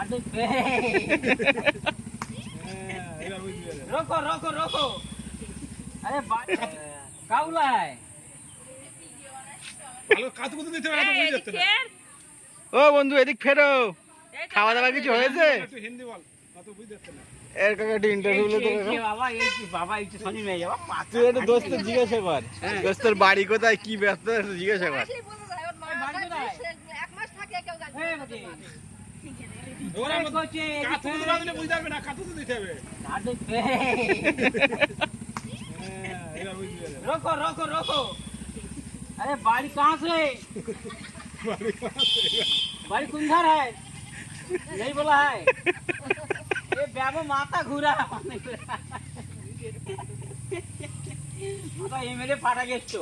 আরে বে রোকো রোকো রোকো। আরে কাউলায়। ও বন্ধু এদিক ফেরো। খাওয়া দাওয়া কিছু হয়েছে? এর কাকা একটু ইন্টারভিউ তো বাবা এই বাবা এই যে শনি মেয়ে যাবা পাঁচ তুই দোস্ত জিজ্ঞাসা কর। দোস্তের বাড়ি কোথায় কি ব্যস্ত জিজ্ঞাসা কর। আসলেই বোঝা যায়, ওর মা বাড়ি কোথায়? এক মাস থাকে কেউ জানে না। এই বটে। এই করছে, এই যে আরে বে रोको रोको रोको अरे बाड़ी कहाँ से बाड़ी कुंधर है यही बोला है ये ब्याबो माता घूरा মাথা এমএলএ ফাটা গেছো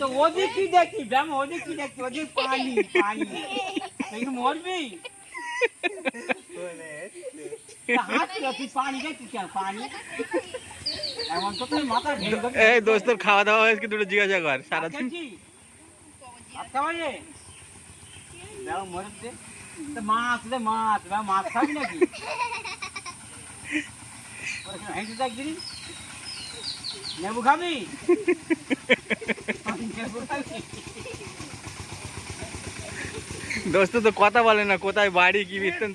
তো ওদিক কি দেখছি ব্যায়াম ওদিক কি দেখছি ওদিক পানি পানি তুই কি মরবি তা হাত তুই পানি দেখছিস কেন পানি এমন তো তোর মাথা ভেঙে দেবে। এই দোস্তের খাওয়া দাওয়া হয়েছে কিন্তু একটু জিজ্ঞাসা কর সারাদিন আচ্ছা, আটকা বাজে দেখো মরেছে তো মাছ রে মাছ বা মাছ খাবি নাকি হেঁটে থাকবি নেবু খাবি নেবু খাবি দোস্ত তো কথা বলে না কোথায় বাড়ি কি বিস্তান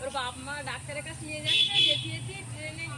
ওর বাপ মা ডাক্তারের কাছে নিয়ে যাচ্ছে দেখিয়েছি ট্রেনে